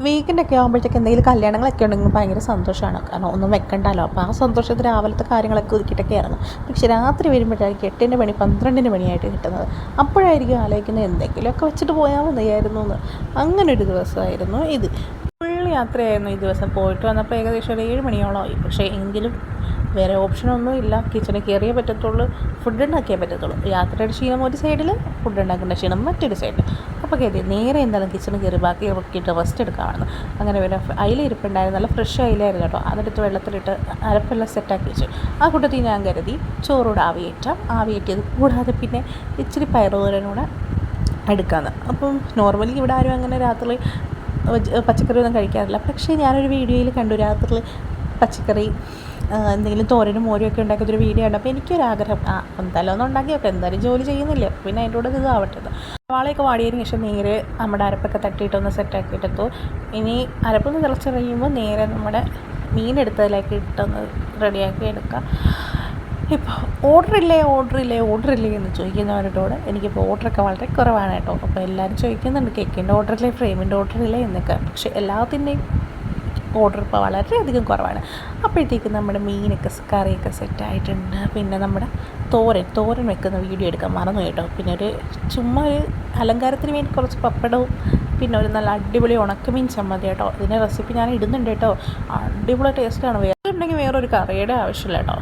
വീക്കെൻഡൊക്കെ ആകുമ്പോഴത്തേക്ക് എന്തെങ്കിലും കല്യാണങ്ങളൊക്കെ ഉണ്ടെങ്കിൽ ഭയങ്കര സന്തോഷമാണ്. കാരണം ഒന്നും വെക്കണ്ടല്ലോ. അപ്പോൾ ആ സന്തോഷത്തിൽ രാവിലത്തെ കാര്യങ്ങളൊക്കെ ഒതുക്കിയിട്ടൊക്കെയായിരുന്നു പക്ഷെ രാത്രി വരുമ്പോഴായിരിക്കും എട്ടിന്റെ മണി പന്ത്രണ്ടിന്റെ മണിയായിട്ട് കിട്ടുന്നത്. അപ്പോഴായിരിക്കും ആലോചിക്കുന്നത് എന്തെങ്കിലുമൊക്കെ വെച്ചിട്ട് പോയാൽ മതിയായിരുന്നു എന്ന്. അങ്ങനെ ഒരു ദിവസമായിരുന്നു ഇത്. ഫുൾ യാത്രയായിരുന്നു ഈ ദിവസം. പോയിട്ട് വന്നപ്പോൾ ഏകദേശം ഒരു ഏഴ് മണിയോളമായി പക്ഷേ എങ്കിലും വേറെ ഓപ്ഷനൊന്നും ഇല്ല. കിച്ചണിൽ കയറിയേ പറ്റത്തുള്ളൂ. ഫുഡ് ഉണ്ടാക്കിയേ പറ്റത്തുള്ളൂ. യാത്രയുടെ ക്ഷീണം ഒരു സൈഡിൽ ഫുഡ് ഉണ്ടാക്കേണ്ട ക്ഷീണം മറ്റൊരു സൈഡിൽ അപ്പോൾ കരുതി നേരെ എന്തായാലും കിച്ചണിൽ കയറി ബാക്കി ഇറക്കിയിട്ട് റെസ്റ്റ് എടുക്കാമെന്ന് അങ്ങനെ പിന്നെ അയില ഇരിപ്പുണ്ടായിരുന്നു. നല്ല ഫ്രഷ് അയിലായിരുന്നു കേട്ടോ. അതെടുത്ത് വെള്ളത്തിലിട്ട് അരപ്പെല്ലാം സെറ്റാക്കി വെച്ചു. ആ കൂട്ടത്തിൽ ഞാൻ കരുതി ചോറൂടെ ആവിയേറ്റാം. ആവിയേറ്റിയത് കൂടാതെ പിന്നെ ഇച്ചിരി പയറുതോരനൂടെ എടുക്കാമെന്ന് അപ്പം നോർമലി ഇവിടെ ആരും അങ്ങനെ രാത്രി പച്ചക്കറി ഒന്നും കഴിക്കാറില്ല. പക്ഷേ ഞാനൊരു വീഡിയോയിൽ കണ്ടു. രാത്രി പച്ചക്കറി എന്തെങ്കിലും തോരനും മോരും ഒക്കെ ഉണ്ടാക്കിയൊരു വീഡിയോ ഉണ്ട് അപ്പോൾ എനിക്കൊരാഗ്രഹം ആ എന്തായാലും ഒന്ന് ഉണ്ടാക്കി നോക്കാം എന്തായാലും ജോലി ചെയ്യുന്നില്ലേ? പിന്നെ അതിന്റെ കൂടെ ഇതാവട്ടെ വാളയൊക്കെ വാടിയതിന് ശേഷം നേരെ നമ്മുടെ അരപ്പൊക്കെ തട്ടിയിട്ടൊന്ന് സെറ്റാക്കിയിട്ടെത്തു ഇനി അരപ്പൊന്ന് തിളച്ചിറങ്ങിയുമ്പോൾ നേരെ നമ്മുടെ മീൻ എടുത്തതിലേക്ക് ഇട്ടൊന്ന് റെഡിയാക്കി എടുക്കാം. ഇപ്പോൾ ഓർഡർ ഇല്ലേ ഓർഡർ ഇല്ലേ ഓർഡർ ഇല്ലേ എന്ന് ചോദിക്കുന്നവരോട് എനിക്കിപ്പോൾ ഓർഡറൊക്കെ വളരെ കുറവാണ് കേട്ടോ. അപ്പോൾ എല്ലാവരും ചോദിക്കുന്നുണ്ട് കേക്കിന്റെ ഓർഡർ ഇല്ലേ ഫ്രെയിമിന്റെ ഓർഡർ ഇല്ലേ എന്നൊക്കെ. പക്ഷേ എല്ലാത്തിന്റെയും ഓർഡർ ഇപ്പോൾ വളരെയധികം കുറവാണ്. അപ്പോഴത്തേക്കും നമ്മുടെ മീനൊക്കെ കറിയൊക്കെ സെറ്റായിട്ടുണ്ട് പിന്നെ നമ്മുടെ തോരൻ തോരൻ വെക്കുന്ന വീഡിയോ എടുക്കാൻ മറന്നു കേട്ടോ. പിന്നെ ഒരു ചുമ്മാ ഒരു അലങ്കാരത്തിന് വേണ്ടി കുറച്ച് പപ്പടവും പിന്നെ ഒരു നല്ല അടിപൊളി ഉണക്കമീൻ ചമ്മന്തി കേട്ടോ. ഇതിന്റെ റെസിപ്പി ഞാൻ ഇടുന്നുണ്ട് കേട്ടോ. അടിപൊളി ടേസ്റ്റാണ് വേറെ ഉണ്ടെങ്കിൽ വേറൊരു കറിയുടെ ആവശ്യമില്ല കേട്ടോ.